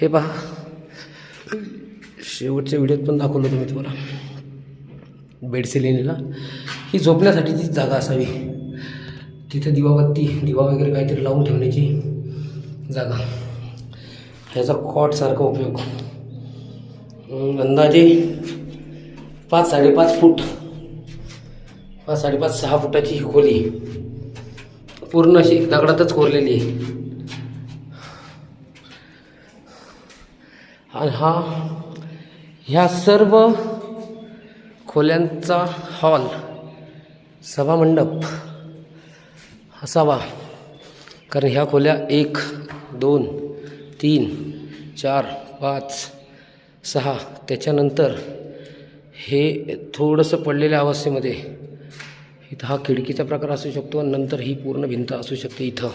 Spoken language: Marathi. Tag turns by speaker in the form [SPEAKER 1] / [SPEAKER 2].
[SPEAKER 1] हे पहा. शेवटच्या व्हिडिओत पण दाखवलं होतं मी तुम्हाला. बेडसेलिनीला ही झोपण्यासाठी ती जागा असावी. तिथे दिवाबत्ती दिवा वगैरे काहीतरी लावून ठेवण्याची जागा. ह्याचा कॉटसारखा उपयोग. अंदाजे पाच साडेपाच फूट. पाच साडेपाच सहा फुटाची ही खोली. पूर्ण अशी दगडातच कोरलेली आहे. आणि हा ह्या सर्व खोल्यांचा हॉल सभामंडप असावा. कारण ह्या खोल्या एक दोन तीन चार पाच सहा त्याच्यानंतर हे थोडंसं पडलेल्या अवस्थेमध्ये इथं हा खिडकीचा प्रकार असू शकतो आणि नंतर ही पूर्ण भिंत असू शकते इथं.